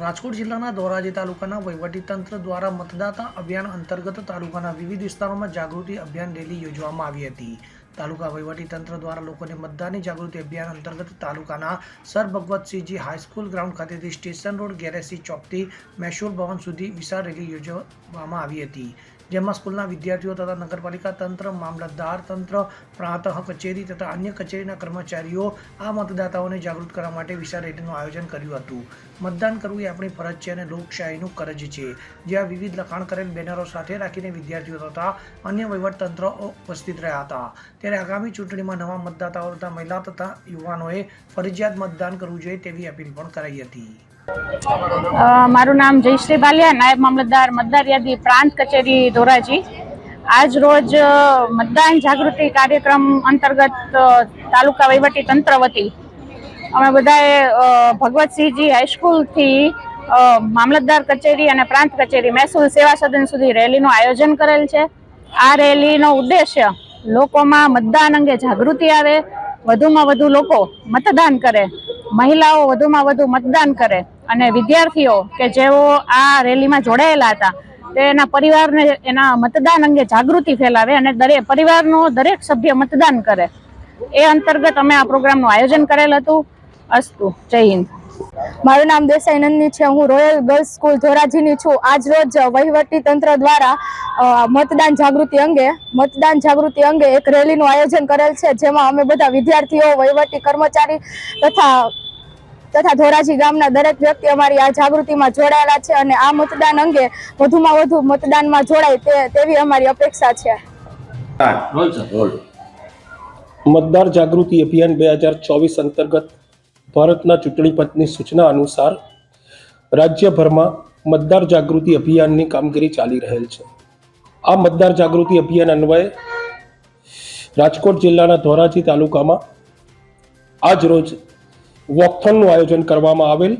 રાજકોટ જિલ્લાના ધોરાજી તાલુકાના વહીવટીતંત્ર દ્વારા મતદાતા અભિયાન અંતર્ગત તાલુકાના વિવિધ વિસ્તારોમાં જાગૃતિ અભિયાન રેલી યોજવામાં આવી હતી. તાલુકા વહીવટીતંત્ર દ્વારા લોકોને મતદાનની જાગૃતિ અભિયાન અંતર્ગત તાલુકાના sir Bhagvatsinhji high school ground ખાતેથી સ્ટેશન રોડ ગેરેસી ચોકથી મહેસૂલ ભવન સુધી વિશાળ રેલી યોજવામાં આવી હતી. જેમાં સ્કૂલના વિદ્યાર્થીઓ તથા નગરપાલિકા તંત્ર, મામલતદાર તંત્ર, પ્રાંત કચેરી તથા અન્ય કચેરીના કર્મચારીઓ આ મતદાતાઓને જાગૃત કરવા માટે વિશાળ રેલીનું આયોજન કર્યું હતું. મતદાન કરવું એ આપણી ફરજ છે અને લોકશાહીનું કરજ છે. જ્યાં વિવિધ લખાણ કરેલ બેનરો સાથે રાખીને વિદ્યાર્થીઓ તથા અન્ય વહીવટતંત્ર ઉપસ્થિત રહ્યા હતા. ત્યારે આગામી ચૂંટણીમાં નવા મતદાતાઓ તથા મહિલા તથા યુવાનોએ ફરજિયાત મતદાન કરવું જોઈએ તેવી અપીલ પણ કરાઈ હતી. મારું નામ જયશ્રી બાલિયા, નાયબ મામલતદાર મતદાર યાદી પ્રાંત કચેરી ધોરાજી. આજ રોજ મતદાન જાગૃતિ કાર્યક્રમ અંતર્ગત તાલુકા વહીવટી તંત્ર વતી અમે બધાએ ભગવતસિંહજી હાઈસ્કૂલથી મામલતદાર કચેરી અને પ્રાંત કચેરી મહેસૂલ સેવા સદન સુધી રેલીનું આયોજન કરેલ છે. આ રેલીનો ઉદ્દેશ્ય લોકોમાં મતદાન અંગે જાગૃતિ આવે, વધુમાં વધુ લોકો મતદાન કરે, મહિલાઓ વધુમાં વધુ મતદાન કરે અને વિદ્યાર્થીઓ કે જેઓ આ રેલીમાં જોડાયેલા હતા તેના પરિવારને, એના મતદાન અંગે જાગૃતિ ફેલાવે અને દરેક પરિવારનો દરેક સભ્ય મતદાન કરે. એ અંતર્ગત અમે આ પ્રોગ્રામનું આયોજન કરેલ હતું. અસ્તુ. જય હિન્દ. મારું નામ દેસાઈ નંદની છે. હું રોયલ ગર્લ્સ સ્કૂલ ધોરાજીની છું. આજ રોજ વહીવટી તંત્ર દ્વારા મતદાન જાગૃતિ અંગે, મતદાન જાગૃતિ અંગે એક રેલીનું આયોજન કરેલ છે. જેમાં અમે બધા વિદ્યાર્થીઓ, વહીવટી કર્મચારી તથા તથા ધોરાજી ગામના દરેક વ્યક્તિ અમારી આ જાગૃતિમાં જોડાયેલા છે અને આ મતદાન અંગે વધુમાં વધુ મતદાનમાં જોડાય તેવી અમારી અપેક્ષા છે. મતદાર જાગૃતિ અભિયાન બે હજાર ચોવીસ અંતર્ગત ભારતના ચૂંટણી પંચની સૂચના અનુસાર રાજ્યભરમાં મતદાર જાગૃતિ અભિયાનની કામગીરી ચાલી રહેલ છે. આ મતદાર જાગૃતિ અભિયાન અન્વયે રાજકોટ જિલ્લાના ધોરાજી તાલુકામાં આજ રોજ વોકથોનનું આયોજન કરવામાં આવેલ.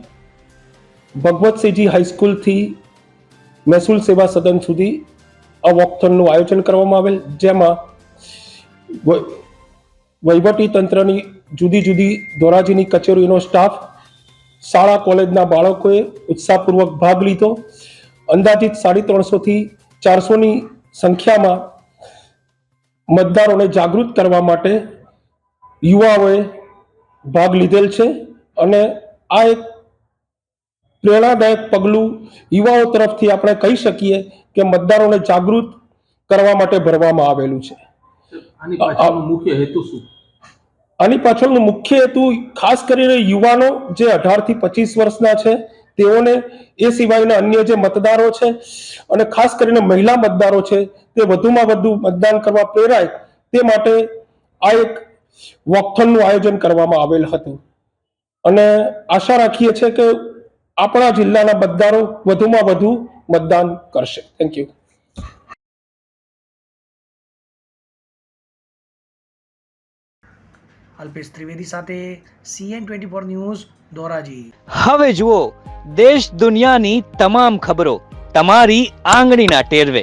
ભગવતસિંહજી હાઈસ્કૂલથી મહેસૂલ સેવા સદન સુધી આ વોકથોનનું આયોજન કરવામાં આવેલ, જેમાં વહીવટી તંત્રની જુદી જુદી ધોરાજીની કચેરીનો સ્ટાફ, શાળા કોલેજના બાળકોએ ઉત્સાહપૂર્વક ભાગ લીધો. અંદાજિત સાડી ત્રણસોથી ચારસોની સંખ્યામાં મતદારોને જાગૃત કરવા માટે યુવાઓએ ભાગ લીધેલ છે અને આ એક પ્રેરણાદાયક પગલું યુવાઓ તરફથી આપણે કહી શકીએ કે મતદારોને જાગૃત કરવા માટે ભરવામાં આવેલું છે. મુખ્ય હેતુ શું? આની પાછળનો મુખ્ય હેતુ ખાસ કરીને યુવાનો જે અઢારથી પચીસ વર્ષના છે તેઓને એ સિવાયના અન્ય જે મતદારો છે અને ખાસ કરીને મહિલા મતદારો છે તે વધુમાં વધુ મતદાન કરવા પ્રેરાય તે માટે આ એક વોકથોનનું આયોજન કરવામાં આવેલ હતું. અને આશા રાખીએ છીએ કે આપણા જિલ્લાના મતદારો વધુમાં વધુ મતદાન કરશે. થેન્ક યુ અલ્પેશ ત્રિવેદી સાથે CN twenty four news Dhoraji. હવે જુઓ દેશ દુનિયાની તમામ ખબરો તમારી આંગળીના ટેરવે.